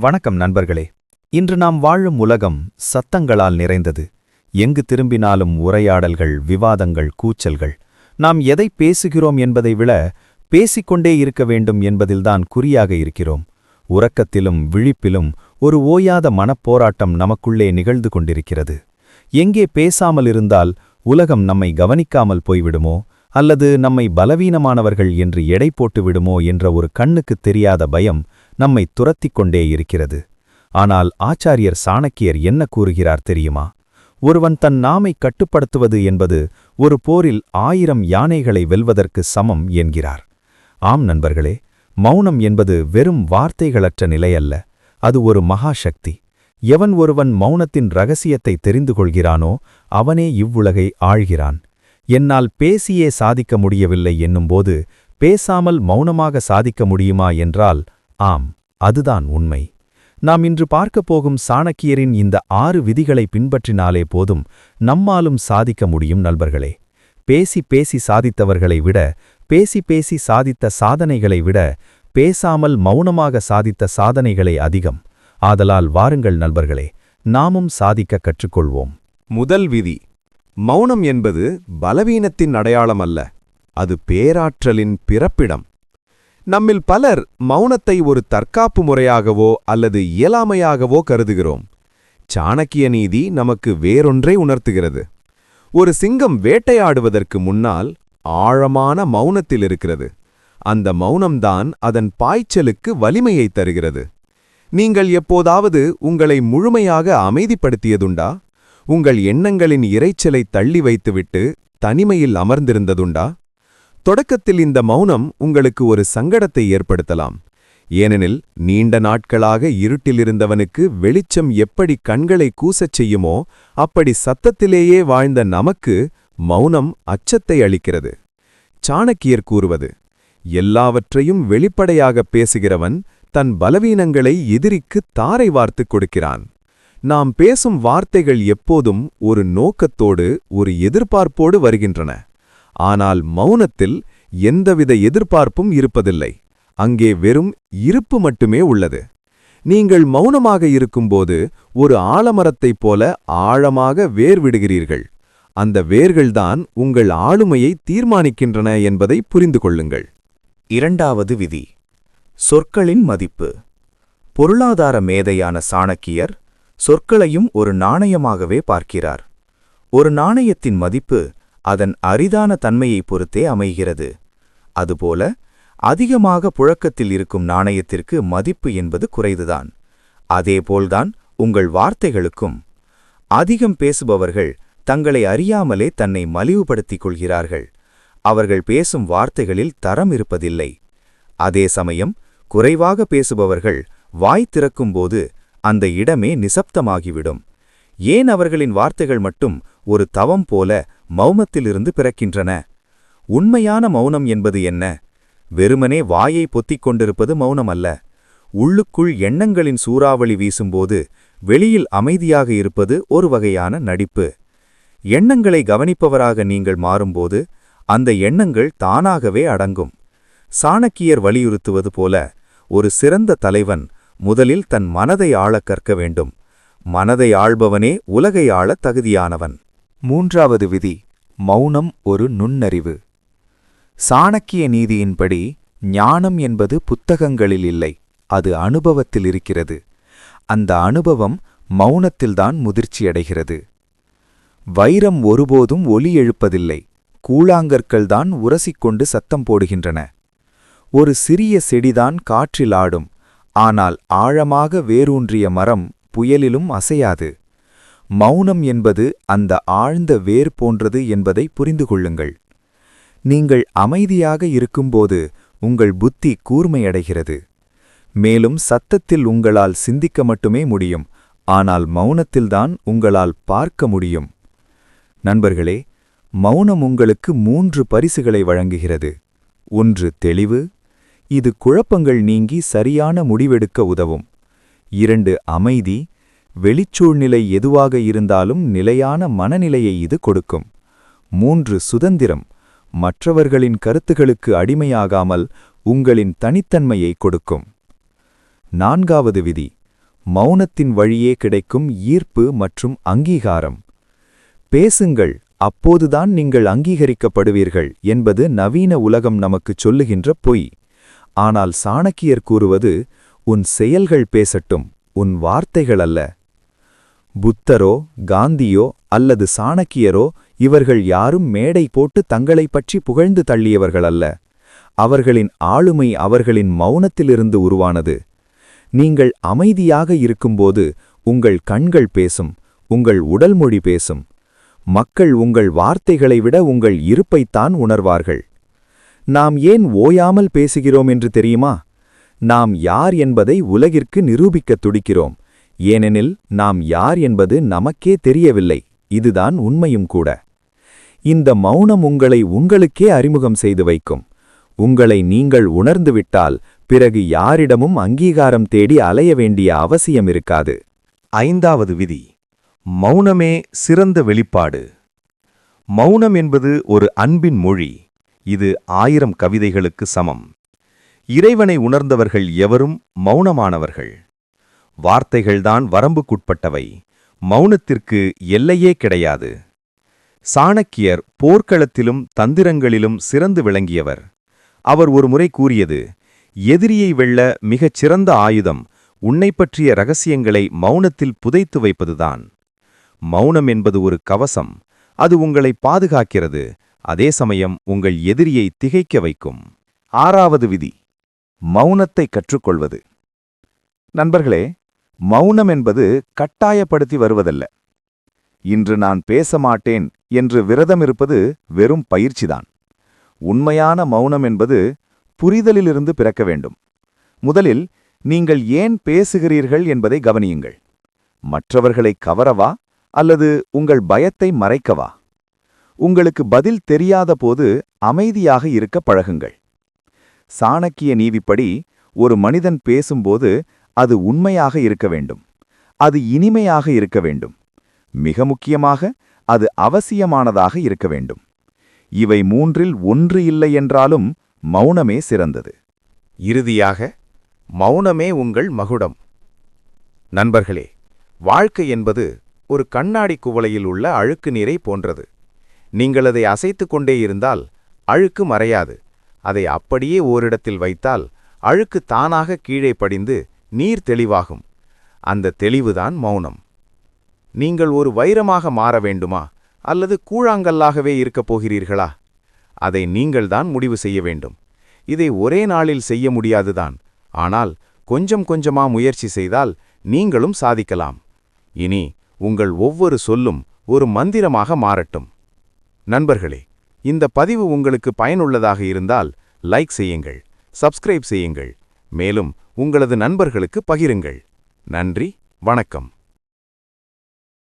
வணக்கம் நண்பர்களே. இன்று நாம் வாழும் உலகம் சத்தங்களால் நிறைந்தது. எங்கு திரும்பினாலும் உரையாடல்கள் விவாதங்கள் கூச்சல்கள். நாம் எதை பேசுகிறோம் என்பதை விட பேசிக்கொண்டே இருக்க வேண்டும் என்பதில்தான் குறியாக இருக்கிறோம். உறக்கத்திலும் விழிப்பிலும் ஒரு ஓயாத மனப்போராட்டம் நமக்குள்ளே நிகழ்ந்து கொண்டிருக்கிறது. எங்கே பேசாமல் இருந்தால் உலகம் நம்மை கவனிக்காமல் போய்விடுமோ? அல்லது நம்மை பலவீனமானவர்கள் என்று எடை போட்டுவிடுமோ? என்ற ஒரு கண்ணுக்குத் தெரியாத பயம் நம்மை துரத்திக் கொண்டே இருக்கிறது. ஆனால் ஆச்சாரியர் சாணக்கியர் என்ன கூறுகிறார் தெரியுமா? ஒருவன் தன் நாமை கட்டுப்படுத்துவது என்பது ஒரு போரில் ஆயிரம் யானைகளை வெல்வதற்கு சமம் என்கிறார். ஆம் நண்பர்களே மௌனம் என்பது வெறும் வார்த்தைகளற்ற நிலையல்ல அது ஒரு மகாசக்தி. எவன் ஒருவன் மௌனத்தின் ரகசியத்தை தெரிந்து கொள்கிறானோ அவனே இவ்வுலகை ஆழ்கிறான் என்னால் பேசியே சாதிக்க முடியவில்லை என்னும்போது பேசாமல் மௌனமாக சாதிக்க முடியுமா என்றால் ஆம் அதுதான் உண்மை. நாம் இன்று பார்க்கப் போகும் சாணக்கியரின் இந்த ஆறு விதிகளை பின்பற்றினாலே போதும் நம்மாலும் சாதிக்க முடியும் நண்பர்களே. பேசி பேசி சாதித்தவர்களை விட பேசி பேசி சாதித்த சாதனைகளை விட பேசாமல் மௌனமாக சாதித்த சாதனைகளை அதிகம். ஆதலால் வாருங்கள் நண்பர்களே நாமும் சாதிக்க கற்றுக்கொள்வோம். முதல் விதி மௌனம் என்பது பலவீனத்தின் அடையாளம் அல்ல அது பேராற்றலின் பிறப்பிடம். நம்மில் பலர் மௌனத்தை ஒரு தற்காப்பு முறையாகவோ அல்லது இயலாமையாகவோ கருதுகிறோம். சாணக்கிய நீதி நமக்கு வேறொன்றை உணர்த்துகிறது. ஒரு சிங்கம் வேட்டையாடுவதற்கு முன்னால் ஆழமான மௌனத்தில் இருக்கிறது. அந்த மௌனம்தான் அதன் பாய்ச்சலுக்கு வலிமையை தருகிறது. நீங்கள் எப்போதாவது உங்களை முழுமையாக அமைதிப்படுத்தியதுண்டா? உங்கள் எண்ணங்களின் இறைச்சலை தள்ளி வைத்துவிட்டு தனிமையில் அமர்ந்திருந்ததுண்டா? தொடக்கத்தில் இந்த மௌனம் உங்களுக்கு ஒரு சங்கடத்தை ஏற்படுத்தலாம். ஏனெனில் நீண்ட நாட்களாக இருட்டிலிருந்தவனுக்கு வெளிச்சம் எப்படி கண்களை கூசச் செய்யுமோ அப்படி சத்தத்திலேயே வாழ்ந்த நமக்கு மௌனம் அச்சத்தை அளிக்கிறது. சாணக்கியர் கூறுவது எல்லாவற்றையும் வெளிப்படையாகப் பேசுகிறவன் தன் பலவீனங்களை எதிரிக்கு தாரை வார்த்துக் கொடுக்கிறான். நாம் பேசும் வார்த்தைகள் எப்போதும் ஒரு நோக்கத்தோடு ஒரு எதிர்பார்ப்போடு வருகின்றன. ஆனால் மௌனத்தில் எந்தவித எதிர்பார்ப்பும் இருப்பதில்லை. அங்கே வெறும் இருப்பு மட்டுமே உள்ளது. நீங்கள் மௌனமாக இருக்கும்போது ஒரு ஆலமரத்தைப் போல ஆழமாக வேர் விடுகிறீர்கள். அந்த வேர்கள்தான் உங்கள் ஆளுமையை தீர்மானிக்கின்றன என்பதை புரிந்து கொள்ளுங்கள். இரண்டாவது விதி. சொற்களின் மதிப்பு. பொருளாதார மேதையான சாணக்கியர் சொற்களையும் ஒரு நாணயமாகவே பார்க்கிறார். ஒரு நாணயத்தின் மதிப்பு அதன் அரிதான தன்மையைப் பொறுத்தே அமைகிறது. அதுபோல அதிகமாக புழக்கத்தில் இருக்கும் நாணயத்திற்கு மதிப்பு என்பது குறைதுதான் அதேபோல்தான் உங்கள் வார்த்தைகளுக்கும். அதிகம் பேசுபவர்கள் தங்களை அறியாமலே தன்னை மலிவுபடுத்திக் கொள்கிறார்கள். அவர்கள் பேசும் வார்த்தைகளில் தரம் இருப்பதில்லை. அதே சமயம் குறைவாக பேசுபவர்கள் வாய் திறக்கும்போது அந்த இடமே நிசப்தமாகிவிடும். ஏன் அவர்களின் வார்த்தைகள் மட்டும் ஒரு தவம் போல மௌனத்திலிருந்து பிறக்கின்றன? உண்மையான மௌனம் என்பது என்ன? வெறுமனே வாயை பொத்திக் கொண்டிருப்பது மௌனம் அல்ல உள்ளுக்குள் எண்ணங்களின் சூறாவளி வீசும்போது வெளியில் அமைதியாக இருப்பது ஒரு வகையான நடிப்பு. எண்ணங்களை கவனிப்பவராக நீங்கள் மாறும்போது அந்த எண்ணங்கள் தானாகவே அடங்கும். சாணக்கியர் வலியுறுத்துவது போல ஒரு சிறந்த தலைவன் முதலில் தன் மனதை ஆளக் கற்க வேண்டும். மனதை ஆள்பவனே உலகை ஆளத் தகுதியானவன். மூன்றாவது விதி மௌனம் ஒரு நுண்ணறிவு. சாணக்கிய நீதியின்படி ஞானம் என்பது புத்தகங்களில் இல்லை அது அனுபவத்தில் இருக்கிறது. அந்த அனுபவம் மௌனத்தில்தான் முதிர்ச்சியடைகிறது வைரம் ஒருபோதும் ஒலி எழுப்பதில்லை கூழாங்கற்கள்தான் உரசிக்கொண்டு சத்தம் போடுகின்றன. ஒரு சிறிய செடிதான் காற்றில் ஆடும் ஆனால் ஆழமாக வேரூன்றிய மரம் புயலிலும் அசையாது. மௌனம் என்பது அந்த ஆழ்ந்த வேர் போன்றது என்பதை புரிந்து கொள்ளுங்கள். நீங்கள் அமைதியாக இருக்கும்போது உங்கள் புத்தி கூர்மையடைகிறது. மேலும் சத்தத்தில் உங்களால் சிந்திக்க மட்டுமே முடியும் ஆனால் மௌனத்தில்தான் உங்களால் பார்க்க முடியும். நண்பர்களே மௌனம் உங்களுக்கு மூன்று பரிசுகளை வழங்குகிறது. ஒன்று தெளிவு. இது குழப்பங்கள் நீங்கி சரியான முடிவெடுக்க உதவும். இரண்டு அமைதி வெளிச்சூழ்நிலை எதுவாக இருந்தாலும் நிலையான மனநிலையை இது கொடுக்கும். மூன்று சுதந்திரம். மற்றவர்களின் கருத்துகளுக்கு அடிமையாகாமல் உங்களின் தனித்தன்மையை கொடுக்கும். நான்காவது விதி மௌனத்தின் வழியே கிடைக்கும் ஈர்ப்பு மற்றும் அங்கீகாரம். பேசுங்கள் அப்போதுதான் நீங்கள் அங்கீகரிக்கப்படுவீர்கள் என்பது நவீன உலகம் நமக்குச் சொல்லுகின்ற பொய். ஆனால் சாணக்கியர் கூறுவது உன் செயல்கள் பேசட்டும் உன் வார்த்தைகள் அல்ல புத்தரோ காந்தியோ அல்லது சாணக்கியரோ இவர்கள் யாரும் மேடை போட்டு தங்களைப் பற்றி புகழ்ந்து தள்ளியவர்கள் அல்ல அவர்களின் ஆளுமை அவர்களின் மௌனத்திலிருந்து உருவானது. நீங்கள் அமைதியாக இருக்கும்போது உங்கள் கண்கள் பேசும் உங்கள் உடல் மொழி பேசும். மக்கள் உங்கள் வார்த்தைகளை விட உங்கள் இருப்பைத்தான் உணர்வார்கள். நாம் ஏன் ஓயாமல் பேசுகிறோம் என்று தெரியுமா? நாம் யார் என்பதை உலகிற்கு நிரூபிக்கத் துடிக்கிறோம். ஏனெனில் நாம் யார் என்பது நமக்கே தெரியவில்லை. இதுதான் உண்மையும் கூட. இந்த மௌனம் உங்களை உங்களுக்கே அறிமுகம் செய்து வைக்கும். உங்களை நீங்கள் உணர்ந்துவிட்டால் பிறகு யாரிடமும் அங்கீகாரம் தேடி அலைய வேண்டிய அவசியம் இருக்காது. ஐந்தாவது விதி. மௌனமே சிறந்த வெளிப்பாடு. மௌனம் என்பது ஒரு அன்பின் மொழி. இது ஆயிரம் கவிதைகளுக்கு சமம். இறைவனை உணர்ந்தவர்கள் எவரும் மௌனமானவர்கள். வார்த்தைகள்தான் வரம்புக்குட்பட்டவை மௌனத்திற்கு எல்லையே கிடையாது. சாணக்கியர் போர்க்களத்திலும் தந்திரங்களிலும் சிறந்து விளங்கியவர். அவர் ஒருமுறை கூறியது எதிரியை வெல்ல மிகச் சிறந்த ஆயுதம் உன்னைப் பற்றிய ரகசியங்களை மௌனத்தில் புதைத்து வைப்பதுதான். மௌனம் என்பது ஒரு கவசம் அது உங்களை பாதுகாக்கிறது அதே சமயம் உங்கள் எதிரியை திகைக்க வைக்கும். ஆறாவது விதி மௌனத்தை கற்றுக்கொள்வது. நண்பர்களே மௌனம் என்பது கட்டாயப்படுத்தி வருவதல்ல. இன்று நான் பேச மாட்டேன் என்று விரதம் இருப்பது வெறும் பயிற்சிதான். உண்மையான மௌனம் என்பது புரிதலிலிருந்து பிறக்க வேண்டும். முதலில் நீங்கள் ஏன் பேசுகிறீர்கள் என்பதை கவனியுங்கள். மற்றவர்களை கவரவா அல்லது உங்கள் பயத்தை மறைக்கவா? உங்களுக்கு பதில் தெரியாத போது அமைதியாக இருக்க பழகுங்கள். சாணக்கிய நீதிப்படி ஒரு மனிதன் பேசும்போது அது உண்மையாக இருக்க வேண்டும். அது இனிமையாக இருக்க வேண்டும். மிக முக்கியமாக அது அவசியமானதாக இருக்க வேண்டும். இவை மூன்றில் ஒன்று இல்லை என்றாலும் மௌனமே சிறந்தது. இறுதியாக மௌனமே உங்கள் மகுடம். நண்பர்களே வாழ்க்கை என்பது ஒரு கண்ணாடி குவளையில் உள்ள அழுக்கு நீரை போன்றது. நீங்கள் அதை அசைத்துக் கொண்டே இருந்தால் அழுக்கு மறையாது. அதை அப்படியே ஓரிடத்தில் வைத்தால் அழுக்கு தானாக கீழே படிந்து நீர் தெளிவாகும். அந்த தெளிவுதான் மௌனம். நீங்கள் ஒரு வைரமாக மாற வேண்டுமா? அல்லது கூழாங்கல்லாகவே இருக்கப் போகிறீர்களா? அதை நீங்கள்தான் முடிவு செய்ய வேண்டும். இதை ஒரே நாளில் செய்ய முடியாதுதான். ஆனால் கொஞ்சம் கொஞ்சமா முயற்சி செய்தால் நீங்களும் சாதிக்கலாம். இனி உங்கள் ஒவ்வொரு சொல்லும் ஒரு மந்திரமாக மாறட்டும். நண்பர்களே இந்த பதிவு உங்களுக்கு பயனுள்ளதாக இருந்தால் லைக் செய்யுங்கள் சப்ஸ்கிரைப் செய்யுங்கள். மேலும் உங்களது நண்பர்களுக்கு பகிருங்கள். நன்றி வணக்கம்.